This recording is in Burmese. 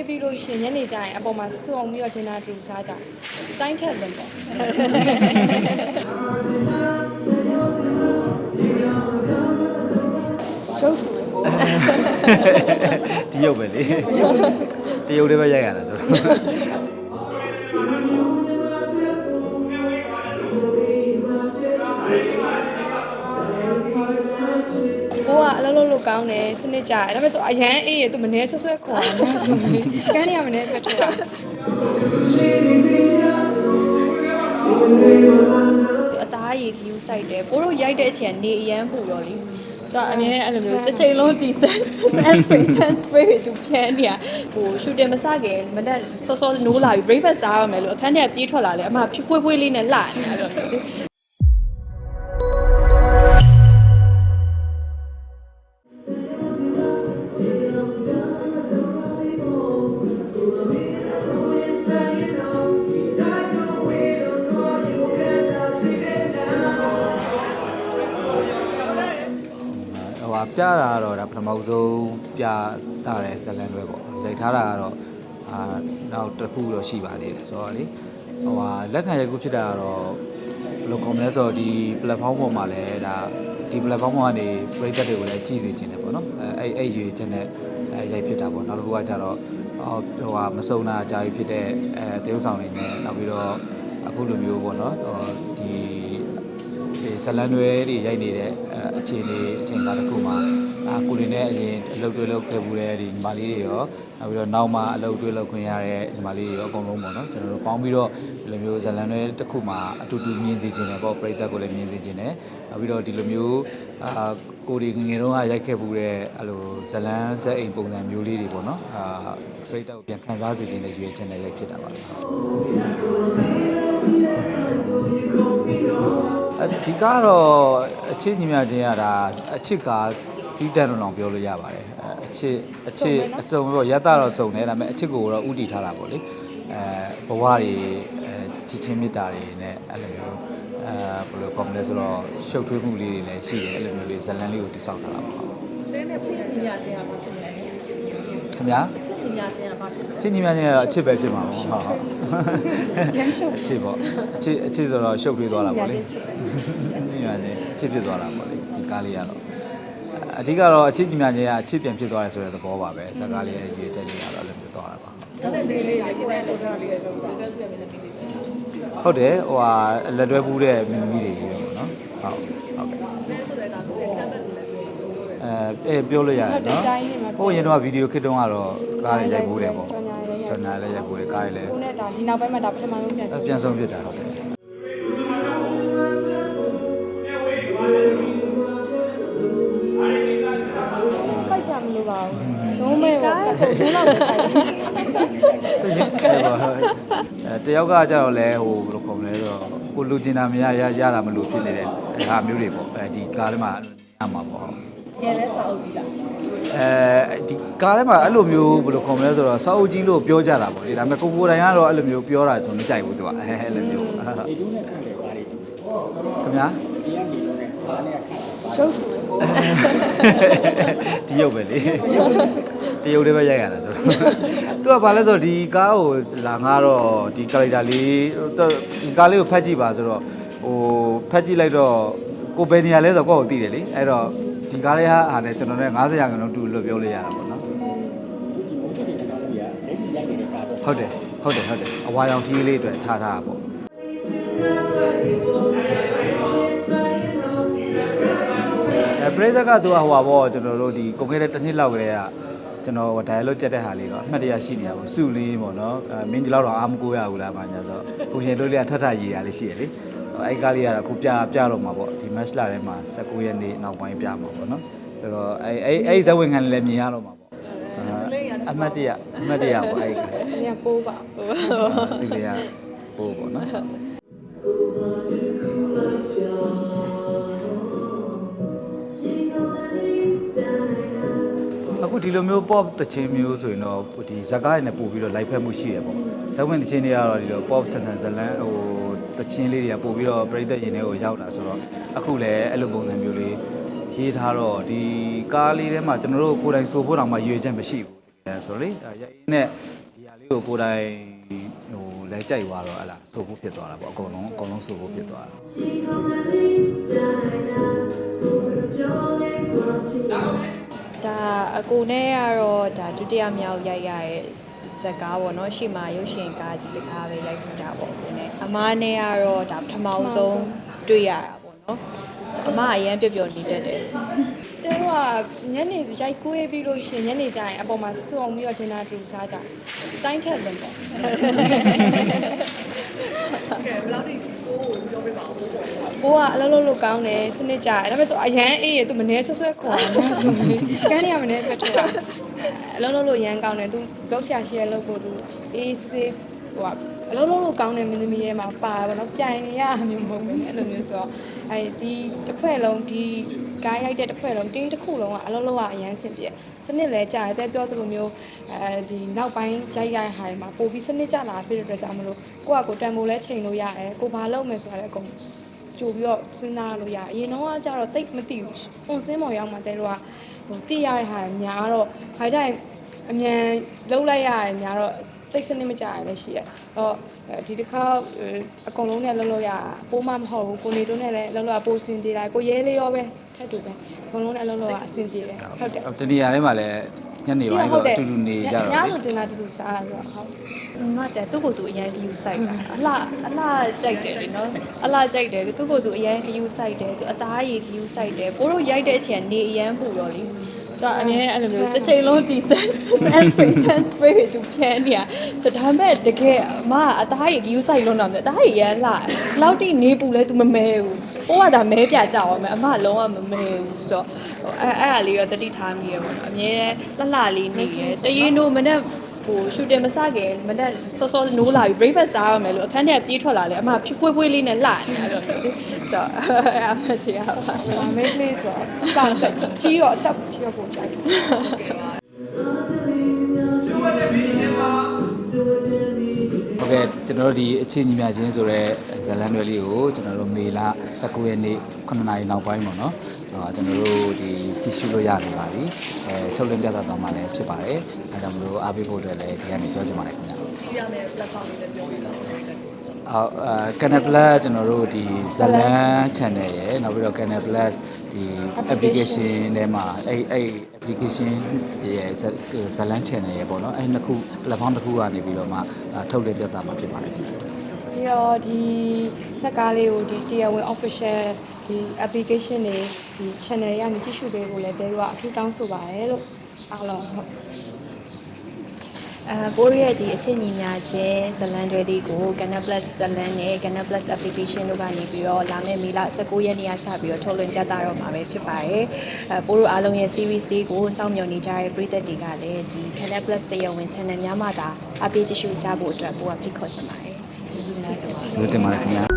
လေးပြီးလို့ရှရင်ညနေကျရင်အပေါ်မှာစုအောင်ပြီးတော့ဒင်နာတူစားကြတိုင်းထက်လည်းပေါ့ရှုပ်တယ်ဒီရုပ်ပဲလေတရုပ်လေးပဲရိုက်ရတာဆိုတော့ အလုပ်လုပ်လို့ကောင်းတယ်စနစ်ကြတယ်ဒါပေမဲ့သူအရန်အေးရသူမနေဆွဆွဲခေါ်တာများဆိုရင်ကန်းနေရမနေဆွဲထွက်တာအသားရည်ကယူဆိုင်တယ်ကိုတို့ရိုက်တဲ့အချိန်ကနေအရန်ပူတော့လေတော့အမြဲအဲ့လိုမျိုးတစ်ချိန်လုံးဒီ sense sense sense spray သူဖြန်းနေရဟို shooting မစခင်မတက်စောစောနိုးလာပြီး breakfast စားရမယ်လို့အခန်းထဲကပြေးထွက်လာလေအမဖြွေးဖွေးလေးနဲ့လှနေအဲ့လို ပြတာကတော့ဒါပထမဆုံးပြတာတဲ့ဇလန်တွေပေါ့ရိုက်ထားတာကတော့အာနောက်တစ်ခုတော့ရှိပါသေးတယ်ဆိုတော့လေဟိုဟာလက်ခံရိုက်ခုဖြစ်တာကတော့ဘယ်လိုခေါ်မလဲဆိုတော့ဒီ platform ပေါ်မှာလည်းဒါဒီ platform ပေါ်ကနေပရိသတ်တွေကိုလည်းကြည့်စေချင်တယ်ပေါ့နော်အဲအဲ့အဲ့ရွေးချက်နဲ့အဲရိုက်ဖြစ်တာပေါ့နောက်တစ်ခုကကြတော့ဟိုဟိုဟာမစုံတာအကြာကြီးဖြစ်တဲ့အဲတေးဥဆောင်တွေနဲ့နောက်ပြီးတော့အခုလိုမျိုးပေါ့နော်ဟိုဒီဒီ ဇလန်တွေတွေရိုက်နေတဲ့အဲအခြေအနေအချိန်ကာလတစ်ခုမှာ အာကိုရီနဲ့အရင်အလုပ်တွေလုပ်ခဲ့မှုတဲ့ဒီညီမလေးတွေရောနောက်ပြီးတော့နောက်မှအလုပ်တွေလုပ်ခွင့်ရတဲ့ညီမလေးတွေရောအကုန်လုံးပေါ့နော်ကျွန်တော်တို့ပေါင်းပြီးတော့ဒီလိုမျိုးဇလန်တွေတစ်ခုမှာအတူတူမြင်စေခြင်းတယ်ပေါ့ပရိသတ်ကိုလည်းမြင်စေခြင်းတယ်နောက်ပြီးတော့ဒီလိုမျိုးအာကိုရီငယ်ငယ်တုန်းကရိုက်ခဲ့မှုတဲ့အဲ့လိုဇလန်ဇက်အိမ်ပုံစံမျိုးလေးတွေပေါ့နော်အာပရိသတ်ကိုပြန်ခံစားစေခြင်းနဲ့ရွေးချယ်နဲ့ရိုက်ဖြစ်တာပါအဒီကတော့အချစ်ညီမချင်းရတာအချစ်က တီးတန်လုံးအောင်ပြောလို့ရပါတယ်အဲအချစ်အချစ်အစုံတော့ရတတော့စုံတယ်ဒါပေမဲ့အချစ်ကိုတော့ဥတည်ထားတာပေါ့လေအဲဘဝတွေအဲချစ်ချင်းမေတ္တာတွေနဲ့အဲ့လိုမျိုးအဲဘယ်လိုကောမလဲဆိုတော့ရှုပ်ထွေးမှုလေးတွေလည်းရှိတယ်အဲ့လိုမျိုးလေးဇလန်လေးကိုတိစောက်ထားတာပေါ့တင်းနဲ့ချင်းညီညာချင်းကဘာဖြစ်လဲခင်ဗျာချင်းညီညာချင်းကဘာဖြစ်လဲချစ်ညီမချင်းကတော့အချစ်ပဲဖြစ်မှာပေါ့ဟုတ်ဟုတ်ရမ်းရှုပ်အချစ်ပေါ့အချစ်အချစ်ဆိုတော့ရှုပ်ထွေးသွားတာပေါ့လေရမ်းချစ်ပဲညီမချင်းချစ်ဖြစ်သွားတာပေါ့လေဒီကားလေးကတော့ အဓိကတော့အချစ်ညီမချင်းကအချစ်ပြန်ဖြစ်သွားတယ်ဆိုတဲ့သဘောပါပဲဇာတ်ကားလေးရဲ့ရည်ချက်လေးကတော့လည်းဖြစ်သွားတာပါဒါနဲ့လေးလေးရိုက်တဲ့ဆိုတာလေးရဲ့ဆိုတော့တက်ပြမယ်နဲ့ပြီးတယ်ဟုတ်တယ်ဟိုဟာလက်တွဲပူးတဲ့မင်းသမီးတွေကြီးပဲပေါ့နော်ဟုတ်ဟုတ်ကဲ့နဲဆိုတဲ့ဒါကိုကမ်းဘက်လို့လည်းပြောလို့ရတယ်အဲအဲပြောလို့ရတယ်ဟုတ်တယ်နော်ကြိုင်းနေမှာဟိုရင်တော့ဗီဒီယိုခစ်တုန်းကတော့ကားတွေရိုက်ပူးတယ်ပေါ့ကြော်ညာလေးရိုက်ကျွန်တော်လည်းရိုက်ပူးတယ်ကားတွေလည်းကိုနဲ့ဒါဒီနောက်ပိုင်းမှာဒါပထမဆုံးပြန်အဲဆုံးပြန်ဆုံးဖြစ်တာဟုတ်တယ် ပေါ့ဇုံးတော့ပဲပိုက်တယ်တရင်အဲတယောက်ကကြတော့လဲဟိုဘယ်လိုခေါ်မလဲဆိုတော့ကိုလူကျင်တာမရရရတာမလို့ဖြစ်နေတဲ့ဟာမျိုးတွေပေါ့အဲဒီကားထဲမှာရမှာပေါ့ရဲလဲစာအုပ်ကြီးလားအဲဒီကားထဲမှာအဲ့လိုမျိုးဘယ်လိုခေါ်မလဲဆိုတော့စောအုပ်ကြီးလို့ပြောကြတာပေါ့လေဒါပေမဲ့ကိုကိုတိုင်ကတော့အဲ့လိုမျိုးပြောတာကျွန်တော်မကြိုက်ဘူးသူကအဲအဲ့လိုမျိုးဒီလူနဲ့ခန့်တယ်ပါလေခင်ဗျာ ဒီကနေလို့နဲ့ဘာနဲ့ခန့်ရှုပ်ဒီရုပ်ပဲလေတရုပ်လေးပဲရိုက်ရတာဆိုတော့သူကဘာလဲဆိုတော့ဒီကားကိုလာငါတော့ဒီ character လေးဒီကားလေးကိုဖတ်ကြည့်ပါဆိုတော့ဟိုဖတ်ကြည့်လိုက်တော့ကိုဘယ်နေရာလဲဆိုတော့ကိုယ့်ကိုသိတယ်လေအဲ့တော့ဒီကားလေးဟာအားနဲ့ကျွန်တော်နဲ့90ရာခိုင်နှုန်းတူလို့ပြောလို့ရတာပေါ့နော်ဒီဘုတ်တွေကတော့ကြီးอ่ะလက်ရှိရိုက်နေတဲ့ကားတော့ဟုတ်တယ်ဟုတ်တယ်ဟုတ်တယ်အဝါရောင်ထီးလေးအတွက်ထားထားတာပေါ့ ပရိသတ်ကသူကဟိုပါပေါ့ကျွန်တော်တို့ဒီကုန်ခဲ့တဲ့တစ်နှစ်လောက်ကလေးကကျွန်တော် dialogue ကြက်တဲ့ဟာလေးတော့အမှတ်တရရှိနေတာပေါ့စုလေးပေါ့နော်အဲမင်းဒီလောက်တော့အားမကိုရဘူးလားဘာညာဆိုတော့ကိုရှင်တို့လေးကထထရေးရလေးရှိရလေအဲ့ကားလေးကတော့အခုပြပြတော့မှာပေါ့ဒီ match လာထဲမှာ19ရက်နေ့နောက်ပိုင်းပြမှာပေါ့နော်ဆိုတော့အဲအဲအဲ့ဇဝင်ခံလည်းမြင်ရတော့မှာပေါ့အမှတ်တရအမှတ်တရပေါ့အဲ့ကားဆင်းရပိုးပါဟိုစီလေးကပို့ပေါ့နော် အခုဒီလိုမျိုး pop တခြင်းမျိုးဆိုရင်တော့ဒီဇာတ်ကားတွေနဲ့ပို့ပြီးတော့ live ဖက်မှုရှိရပေါ့ဇာတ်ဝင်တခြင်းတွေကတော့ဒီလို pop ဆန်ဆန်ဇလန်းဟိုတခြင်းလေးတွေကပို့ပြီးတော့ပြည်သက်ရင်ထဲကိုရောက်တာဆိုတော့အခုလည်းအဲ့လိုပုံစံမျိုးလေးရေးထားတော့ဒီကားလေးထဲမှာကျွန်တော်တို့ကိုယ်တိုင်ဆိုဖို့တောင်မှရွေချက်မရှိဘူးအဲဆိုဆိုတော့လေအဲ့ရိုက်ရင်းနဲ့ဒီဟာလေးကိုကိုယ်တိုင်ဟိုလဲကြိုက်သွားတော့ဟလာဆိုဖို့ဖြစ်သွားတာပေါ့အကုန်လုံးအကုန်လုံးဆိုဖို့ဖြစ်သွားတာ ဒါအကိုနဲ့ကတော့ဒါဒုတိယမြောက်ရိုက်ရတဲ့ဇက်ကားပေါ့နော်ရှေ့မှာရုပ်ရှင်ကားကြီးတစ်ကားပဲရိုက်ထူတာပေါ့ကိုနဲ့အမားနဲ့ကတော့ဒါပထမဆုံးတွေ့ရတာပေါ့နော်ဆိုအမအရန်ပျော်ပျော်နေတတ်တယ်တဲကညနေဆိုရိုက်ကွေးပြီးလို့ရှရင်ညနေကျရင်အပေါ်မှာစုံပြီးတော့ဒင်နာတူစားကြတိုင်းထက်တယ်ပေါ့ကဲဘယ်လောက်ထိ ကိုကိုပြောပြပါဦးပေါ့ကိုကအလုပ်လုပ်လို့ကောင်းတယ်စနစ်ကြတယ်ဒါပေမဲ့သူအရန်အေးရသူမနေဆွဆွဲခေါ်တာများဆိုပြီးကန်းနေရမနေဆွဲထွက်တာအလုပ်လုပ်လို့ရန်ကောင်းတယ်သူလောက်ရှာရှိရလုပ်ကိုသူအေးစစ်စစ်ဟိုကအလုပ်လုပ်လို့ကောင်းတယ်မင်းသမီးရဲ့မှာပါပါတော့ပြိုင်နေရမျိုးမဟုတ်ဘူးအဲ့လိုမျိုးဆိုတော့အဲဒီတစ်ဖွဲ့လုံးဒီ ကားရိုက်တဲ့တစ်ဖွဲ့လုံးတင်းတစ်ခုလုံးကအလုပ်လုပ်ရအရန်ဆင်ပြေစနစ်လဲကြာတယ်ပြောသလိုမျိုးအဲဒီနောက်ပိုင်းရိုက်ရိုက်ဟာတွေမှာပို့ပြီးစနစ်ကြလာဖြစ်တဲ့အတွက်ကြောင့်မလို့ကိုကကိုတန်ဖိုးလဲချိန်လို့ရတယ်ကိုဘာလုပ်မယ်ဆိုတာလည်းအကုန်ကြိုပြီးတော့စဉ်းစားလို့ရတယ်အရင်တော့ကကျတော့တိတ်မသိဘူး။ပုံစင်းပေါ်ရောက်မှတဲတော့ဟိုတိရတဲ့ဟာများတော့ခါကြရင်အမြန်လုံးလိုက်ရတယ်များတော့ တိတ်စနစ်မကြရလည်းရှိရ။တော့ဒီတစ်ခါအကုန်လုံးနဲ့လှုပ်လို့ရပိုးမမဟုတ်ဘူးကိုနေတို့နဲ့လည်းလှုပ်လို့ပိုးစင်ပြေလာကိုရဲလေးရောပဲထက်တူပဲအကုန်လုံးနဲ့လှုပ်လို့အဆင်ပြေတယ်ဟုတ်တယ်တနေရာထဲမှာလည်းညနေပိုင်းဆိုအတူတူနေကြတော့ညလေဆိုတင်လာတူတူစားရတော့ဟုတ်မတဲ့သူ့ကိုယ်သူအရန်ကယူဆိုင်တာအလှအလှကြိုက်တယ်လေနော်အလှကြိုက်တယ်သူ့ကိုယ်သူအရန်ကယူဆိုင်တယ်သူအသားရည်ကယူဆိုင်တယ်ပိုးတို့ရိုက်တဲ့အချိန်ကနေအရန်ပူတော့လေ သူအမြဲအဲ့လိုမျိုးတစ်ချိန်လုံးဒီ sense sense spray sense spray တွေသူဖြန်းနေတာဆိုဒါမဲ့တကယ်အမကအသားရည်ကယူဆိုင်လုံးတော့တယ်အသားရည်ရန်လှလောက်တိနေပူလဲသူမမဲဘူးပိုးကဒါမဲပြကြအောင်မယ်အမလုံးဝမမဲဘူးဆိုတော့အဲ့အဲ့အလေးတော့တတိထားမိရပေါ့နော်အမြဲလှလှလေးနေရတရင်တို့မနေ့ ဟိုရှူတင်မစခင်မနက်စောစောနိုးလာပြီး breakfast စားရမယ်လို့အခန်းထဲပြေးထွက်လာလေအမဖြွေးဖွေးလေးနဲ့လှနေတယ်ဆိုတော့အမချီရပါဘာမေးလေးဆိုတော့တောင်းချက်ကြီးတော့အသက်ကြီးတော့ပုံကြိုက်တယ်ကဲ့ကျွန်တော်တို့ဒီအချင်းညီမချင်းဆိုတော့ဇလန်တွေလေးကိုကျွန်တော်တို့မေလ19ရက်နေ့9နာရီနောက်ပိုင်းပေါ့နော် ကျွန်တော်တို့ဒီကြည့်ရှုလို့ရနေပါပြီအဲထုတ်လင်းပြသသွားမှလည်းဖြစ်ပါတယ်အဲဒါကြောင့်မလို့အားပေးဖို့အတွက်လည်းဒီကနေပြောချင်ပါတယ်ခင်ဗျာကြီးရမယ့် platform တွေလည်းပြောပြပါဦးအော်အာ Canal Plus ကျွန်တော်တို့ဒီဇလန် channel ရယ်နောက်ပြီးတော့ Canal Plus ဒီ application ထဲမှာအဲ့အဲ့ application ရယ်ဇလန် channel ရယ်ပေါ့နော်အဲ့နှစ်ခု platform တစ်ခုကနေပြီးတော့မှအာထုတ်လင်းပြသမှာဖြစ်ပါတယ်ခင်ဗျာပြီးတော့ဒီဇက်ကားလေးကိုဒီတရားဝင် official ဒီ application တွေဒီ channel ရနေကြည့်ရှုပေးဖို့လည်းတဲတို့ကအထူးတောင်းဆိုပါတယ်လို့အားလုံးဟုတ်အဲပိုးရဲ့ဒီအချင်းညီများချင်းဇလန်တွေလေးကို Canal Plus ဇလန်နဲ့ Canal Plus application တို့ကနေပြီးတော့လာမယ့်မေလ19ရက်နေ့ကစပြီးတော့ထုတ်လွှင့်ပြသတော့မှာပဲဖြစ်ပါတယ်အဲပိုးတို့အားလုံးရဲ့ series လေးကိုစောင့်မျှော်နေကြတဲ့ပရိသတ်တွေကလည်းဒီ Canal Plus တရားဝင် channel များမှာဒါအပေးကြည့်ရှုကြဖို့အတွက်ပိုးကဖိတ်ခေါ်ချင်ပါတယ်ကျေးဇူးတင်ပါတယ်ခင်ဗျာ